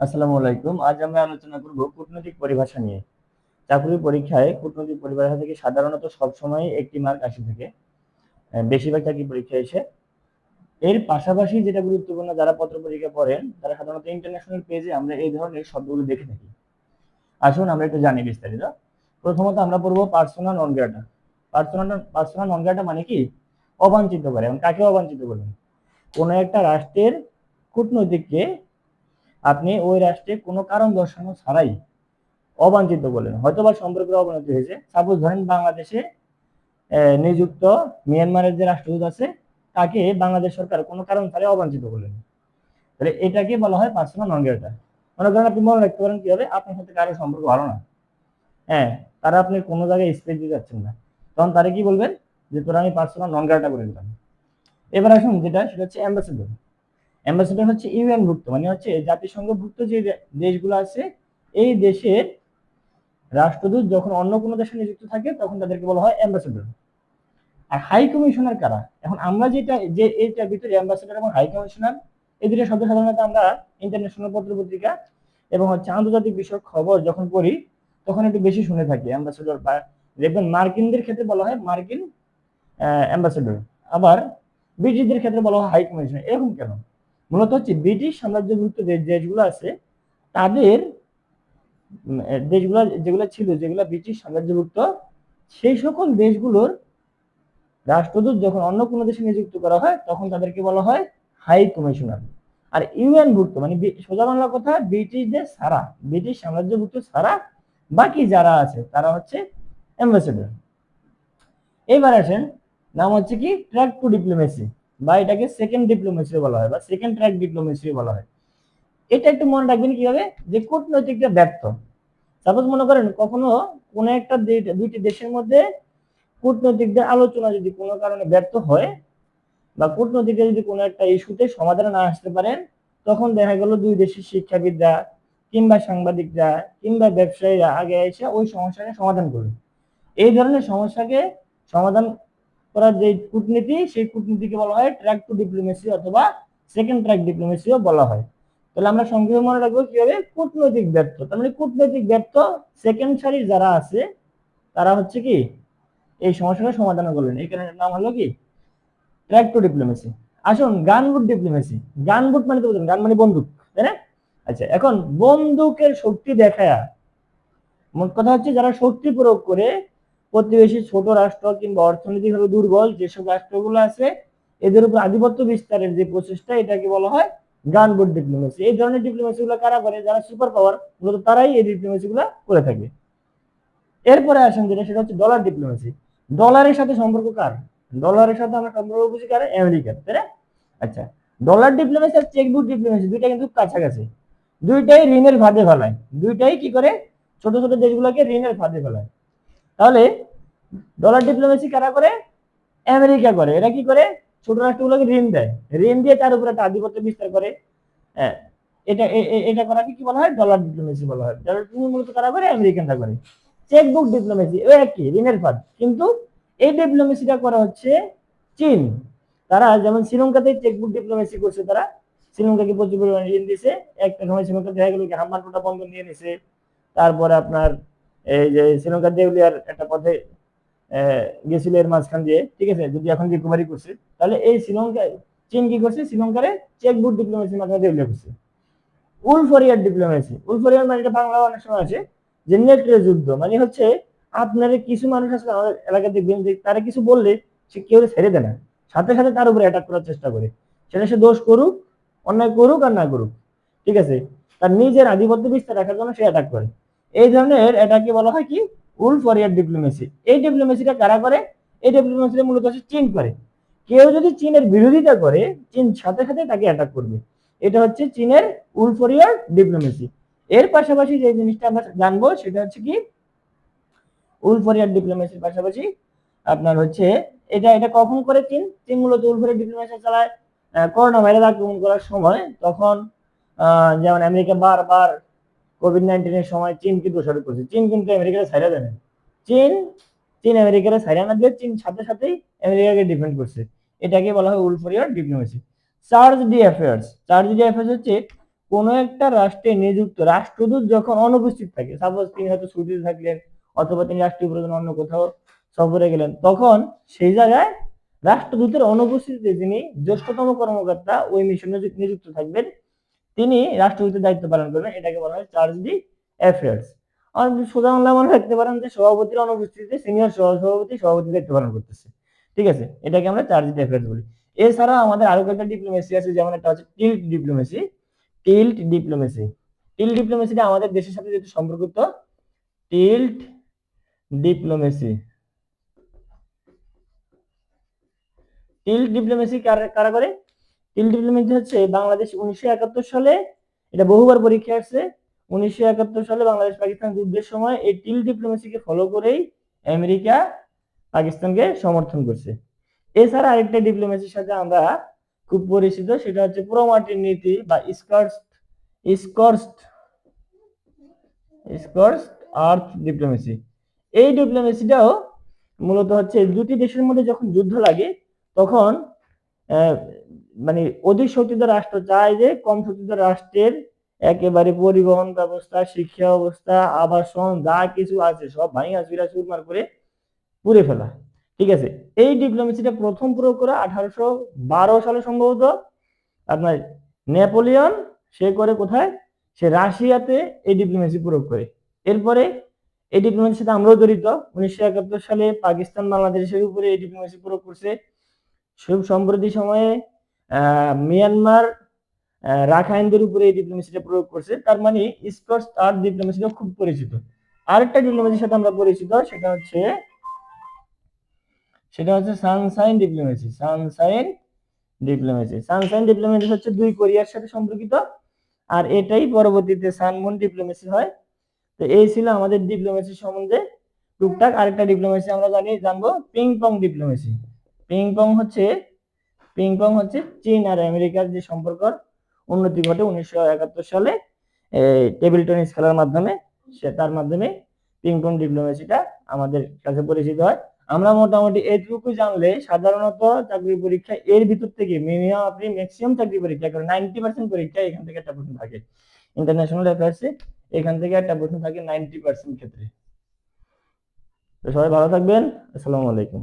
আসসালামু আলাইকুম। আজ আমরা আলোচনা করব কূটনৈতিক পরিভাষা নিয়ে। চাকরি পরীক্ষায় কূটনৈতিক পরিভাষা থেকে সাধারণত সবসময় একটি মার্ক আসে থাকে। বেশিরভাগ চাকরি পরীক্ষা এসে। এর পাশাপাশি যেটা গুরুত্বপূর্ণ, যারা পত্র পরীক্ষা পড়েন, তারা সাধারণত ইন্টারন্যাশনাল পেজে আমরা এই ধরনের শব্দগুলো দেখে থাকি। আসুন আমরা একটু জানি বিস্তারিত। প্রথমত আমরা পড়ব personal non grata personal personal non grata মানে কি? অবাঞ্ছিত করে। এবং কাকে অবাঞ্ছিত করবেন কোনো একটা রাষ্ট্রের কূটনৈতিককে আপনি ওই রাষ্ট্রে কোনো কারণ দর্শানো ছাড়াই অবাঞ্ছিত করলেন হয়তো বা সম্পর্কের অবনতি হয়েছে। সাপোজ ধরেন বাংলাদেশে নিযুক্ত মিয়ানমারের যে রাষ্ট্রদূত আছে, তাকে বাংলাদেশ সরকার কোনো কারণ ছাড়াই অবাঞ্ছিত করলেন তাহলে এটাকে বলা হয় পার্সোনাল নন গ্রেটা মনে করেন আপনি মনে রাখতে পারেন কি হবে? আপনার সাথে কারও সম্পর্ক ভালো না। হ্যাঁ তারা আপনি কোনো জায়গায় স্পেস দিতে যাচ্ছেন না। তখন তারা কি বলবেন? যে তোরা আমি পার্সোনাল নন গ্রেটা করে দিলাম। এবার আসুন যেটা, সেটা হচ্ছে অ্যাম্বাসেডর অ্যাম্বাসেডর হচ্ছে ইউএন ভুক্ত মানে হচ্ছে জাতিসংঘভুক্ত যে দেশগুলো আছে, এই দেশের রাষ্ট্রদূত যখন অন্য কোনো দেশে নিযুক্ত থাকে, তখন তাদেরকে বলা হয় অ্যাম্বাসেডর আর হাই কমিশনার কারা? এখন আমরা যেটা, যে এইটার ভিতরে অ্যাম্বাসেডর এবং হাই কমিশনার এই দুটো শব্দ সাধারণত আমরা ইন্টারন্যাশনাল পত্র পত্রিকা এবং হচ্ছে আন্তর্জাতিক বিষয়ক খবর যখন পড়ি, তখন একটু বেশি শুনে থাকি। অ্যাম্বাসেডর বা দেখবেন মার্কিনদের ক্ষেত্রে বলা হয় মার্কিন অ্যাম্বাসেডর আবার ব্রিটিশদের ক্ষেত্রে বলা হয় হাই কমিশনার এরকম কেন? মূলত হচ্ছে ব্রিটিশ সাম্রাজ্যভুক্ত যে দেশগুলো আছে, তাদের দেশগুলো যেগুলো ছিল, যেগুলো ব্রিটিশ সাম্রাজ্যভুক্ত, সেই সকল দেশগুলোর রাষ্ট্রদূত যখন অন্য কোনো দেশে নিযুক্ত করা হয়, তখন তাদেরকে বলা হয় হাই কমিশনার। আর ইউএন ভুক্ত মানে সোজা বাংলা কথা, ব্রিটিশদের ছাড়া ব্রিটিশ সাম্রাজ্যভুক্ত ছাড়া বাকি যারা আছে, তারা হচ্ছে অ্যাম্বাসেডর এবার আসেন, নাম হচ্ছে কি ট্র্যাক টু ডিপ্লোমেসি বা এটাকে সেকেন্ড ডিপ্লোমেসি বলা হয় বা সেকেন্ড ট্র্যাক ডিপ্লোমেসি বলা হয়। এটা একটু মনে রাখবেন কীভাবে? যে কূটনৈতিকটা ব্যর্থ। সাপোজ মনে করেন কখনো কোনো একটা দুইটি দেশের মধ্যে কূটনৈতিকদের আলোচনা যদি কোনো কারণে ব্যর্থ হয় বা কূটনৈতিকরা যদি কোনো একটা ইস্যুতে সমাধানে না আসতে পারেন, তখন দেখা গেল দুই দেশের শিক্ষাবিদরা কিংবা সাংবাদিকরা কিংবা ব্যবসায়ীরা আগে এসে ওই সমস্যাকে সমাধান করবে। এই ধরনের সমস্যাকে সমাধান করার যে কূটনীতি, সেই কূটনীতিকে বলা হয় ট্র্যাক টু ডিপ্লোমেসি অথবা সেকেন্ড ট্র্যাক ডিপ্লোমেসিও বলা হয়। তাহলে আমরা সংক্ষেপে মনে রাখব কীভাবে? কূটনৈতিক ব্যর্থ। তার মানে কূটনৈতিক ব্যর্থ সেকেন্ড সারির যারা আছে, তারা হচ্ছে কি? এই সমস্যাটা সমাধান করলেন। এই কারণে নাম হলো কি? ট্র্যাক টু ডিপ্লোমেসি আসুন গানবুট ডিপ্লোমেসি গানবুট মানে তো গান মানে বন্দুক, তাই না? আচ্ছা এখন বন্দুকের শক্তি দেখায়া, মোট কথা হচ্ছে যারা শক্তি প্রয়োগ করে প্রতিবেশী ছোট রাষ্ট্র কিংবা অর্থনৈতিকভাবে দুর্বল যেসব রাষ্ট্রগুলো আছে, এদের উপর আধিপত্য বিস্তারের যে প্রচেষ্টা, এটাকে বলা হয় গানবোট ডিপ্লোমেসি। এই ধরনের ডিপ্লোমেসি গুলো কারা করে? যারা সুপার পাওয়ার, মূলত তারাই এই ডিপ্লোমেসি গুলো করে থাকে। এরপরে আসেন যেটা, সেটা হচ্ছে ডলার ডিপ্লোমেসি। ডলারের সাথে সম্পর্ক কার? ডলারের সাথে আমরা সম্পর্ক বুঝি কার? আমেরিকার, তাই না? আচ্ছা ডলার ডিপ্লোমেসি আর চেকবুক ডিপ্লোমেসি দুইটা কিন্তু কাছাকাছি। দুইটাই ঋণের ফাঁদে ফেলায়। দুইটাই কি করে? ছোট ছোট দেশগুলোকে ঋণের ফাঁদে ফেলায়। তাহলে ডলার ডিপ্লোমেসি কারা করে? আমেরিকা করে। এরা কি করে? ছোট রাষ্ট্রগুলোকে ঋণ দেয়। ঋণ দিয়ে তার উপরে একটা আধিপত্য বিস্তার করে। হ্যাঁ এটা এটা করাকে কি বলা হয়? ডলার ডিপ্লোমেসি বলা হয়। ডলার ডিপ্লোমেসি মূলত কারা করে? আমেরিকানরা করে। চেকবুক ডিপ্লোমেসি ওই একই, ঋণের ফাঁদ কিন্তু এই ডিপ্লোমেসিটা করা হচ্ছে চীন। তারা যেমন শ্রীলঙ্কাতে চেকবুক ডিপ্লোমেসি করছে তারা, শ্রীলঙ্কাকে প্রচুর পরিমাণে ঋণ দিছে একটা সময় শ্রীলঙ্কা দেখা গেল হাম্বানটোটা বন্ধ নিয়ে নিছে তারপরে আপনার এই যে শ্রীলঙ্কার দেউলিয়ার একটা পথে গেছিল এর মাঝখান দিয়ে, ঠিক আছে? যদি এখন রিকভারি করছে, তাহলে এই শ্রীলঙ্কায় চীন কি করছে? শ্রীলঙ্কারে চেকবুক ডিপ্লোমেসির মাধ্যমে দেউলিয়া করছে উলফরিয়ার ডিপ্লোমেসি উলফরিয়ার মানে এটা বাংলা অনেক সময় আছে যে নেটরে যুদ্ধ। মানে হচ্ছে আপনার কিছু মানুষ আছে আমাদের এলাকায় দেখবেন যে তারা কিছু বললে সে কেউ ছেড়ে দেয় না। সাথে সাথে তার উপরে অ্যাটাক করার চেষ্টা করে। সেটা সে দোষ করুক, অন্যায় করুক আর না করুক। ঠিক আছে? তার নিজের আধিপত্য বিস্তার রাখার জন্য সে অ্যাটাক করে। এই ধরনের এটাকে বলা হয় কি? উল উলফরিয়ার ডিপ্লোমেসি এই ডিপ্লোমেসিটা কারা করে? এই ডিপ্লোমেসিটা মূলত হচ্ছে চীন করে। কেউ যদি চীনের বিরোধিতা করে, চীন সাথে সাথে তাকে অ্যাটাক করবে। এটা হচ্ছে চীনের উল উলফরিয়ার ডিপ্লোমেসি এর পাশাপাশি যে জিনিসটা আমরা জানব, সেটা হচ্ছে কি? উল উলফরিয়ার ডিপ্লোমেসির পাশাপাশি আপনার হচ্ছে, এটা এটা কখন করে চীন? চীন মূলত উলফরিয়ার ডিপ্লোমেসি চালায়। করোনা ভাইরাস আক্রমণ করার সময় তখন যেমন আমেরিকা বারবার কোভিড নাইন্টিনের সময় চীন চীনকে দোষারোপ করছে। চীন কিন্তু আমেরিকাকে ছাইরা দেয় চীন চীন আমেরিকাকে ছাইরা না দিয়ে চীন সাথে সাথেই আমেরিকাকে ডিফেন্ড করছে। এটাকে বলা হয় wolf warrior diplomacy. Charge d' affaires. Charge d' affaires হচ্ছে কোনো একটা রাষ্ট্রে নিযুক্ত, রাষ্ট্রদূত যখন অনুপস্থিত থাকে সাপোজ তিনি হয়তো ছুটিতে থাকলেন অথবা তিনি রাষ্ট্রীয় প্রয়োজন অন্য কোথাও সফরে গেলেন, তখন সেই জায়গায় রাষ্ট্রদূতের অনুপস্থিতিতে যিনি জ্যেষ্ঠতম কর্মকর্তা ওই মিশনে নিযুক্ত থাকবেন তিনি রাষ্ট্রদূতের দায়িত্ব পালন করবেন, এটাকে বলা হয় চার্জ দি অ্যাফেয়ার্স আর সোজা বাংলা মনে রাখতে পারেন যে সভাপতির অনুপস্থিতিতে সিনিয়র সভাপতি সভাপতি দায়িত্ব পালন করতেছে। ঠিক আছে? এটাকে আমরা চার্জ দি অ্যাফেয়ার্স বলি। এছাড়া আমাদের আরও কয়েকটা ডিপ্লোমেসি আছে, যেমন একটা হচ্ছে tilt diplomacy tilt diplomacy tilt ডিপ্লোমেসিটা আমাদের দেশের সাথে যেহেতু সম্পর্কিত, টিল্ট ডিপ্লোমেসি টিল্ট ডিপ্লোমেসি কারা করে? টিল্ট ডিপ্লোমেসি হচ্ছে বাংলাদেশ উনিশশো একাত্তর সালে, এটা বহুবার পরীক্ষা আসছে। উনিশশো একাত্তর সালে বাংলাদেশ পাকিস্তান যুদ্ধের সময় এই টিল ডিপ্লোমেসিকে ফলো করেই আমেরিকা পাকিস্তানকে সমর্থন করছে। এছাড়া আরেকটা ডিপ্লোমেসির সাথে আমরা খুব পরিচিত, সেটা হচ্ছে প্রোমার্টিন নীতি বা স্কর্স্ট স্কর্স্ট আর্থ ডিপ্লোমেসি এই ডিপ্লোমেসিটাও মূলত হচ্ছে দুটি দেশের মধ্যে যখন যুদ্ধ লাগে, তখন মানে অধিক শক্তিধর রাষ্ট্র চায় যে কম শক্তিধর রাষ্ট্রের একেবারে পরিবহন ব্যবস্থা, শিক্ষা ব্যবস্থা, আবাসন, যা কিছু আছে, সব চুরা চুরমার করে পুড়ে ফেলা। ঠিক আছে? এই ডিপ্লোমেসিটা প্রথম প্রয়োগ করা আঠারোশো বারো সালে সম্ভবত। আপনার নেপোলিয়ন, সে করে কোথায়? সে রাশিয়াতে এই ডিপ্লোমেসি প্রয়োগ করে। এরপরে এই ডিপ্লোমেসির সাথে আমরাও জড়িত। উনিশশো একাত্তর সালে পাকিস্তান বাংলাদেশের উপরে এই ডিপ্লোমেসি প্রয়োগ করছে। সুব সম্প্রতি সময়ে মিয়ানমার রাখাইনদের উপরে এই ডিপ্লোমেসিটা প্রয়োগ করছে। তার মানে স্কটস আর ডিপ্লোমেসিটা খুব পরিচিত। আরেকটা ডিপ্লোমেসির সাথে আমরা পরিচিত, সেটা হচ্ছে সেটা হচ্ছে sunshine diplomacy sunshine diplomacy sunshine diplomacy হচ্ছে দুই কোরিয়ার সাথে সম্পর্কিত, আর এটাই পরবর্তীতে সানমুন ডিপ্লোমেসি হয়। তো এই ছিল আমাদের ডিপ্লোমেসি সম্বন্ধে টুকটাক। আরেকটা ডিপ্লোমেসি আমরা জানি, জানব ping pong diplomacy ping pong হচ্ছে পিং পং হচ্ছে চীন আর আমেরিকার যে সম্পর্ক। উন্নতি ঘটে উনিশশো একাত্তর সালে। টেবিল টেনিস খেলার মাধ্যমে, সে তার মাধ্যমে পিং পং ডিপ্লোমেসিটা আমাদের কাছে পরিচিত হয়। আমরা মোটামুটি এইটুকু জানলে সাধারণত চাকরি পরীক্ষা এর ভিতর থেকে মিনিমাম আপনি ম্যাক্সিমাম চাকরি পরীক্ষা করেন। নাইনটি পার্সেন্ট পরীক্ষা এখান থেকে একটা প্রশ্ন থাকে। ইন্টারন্যাশনাল অ্যাফেয়ার্সে এখান থেকে একটা প্রশ্ন থাকে নাইনটি পার্সেন্ট ক্ষেত্রে। তো সবাই ভালো থাকবেন। আসসালামু আলাইকুম।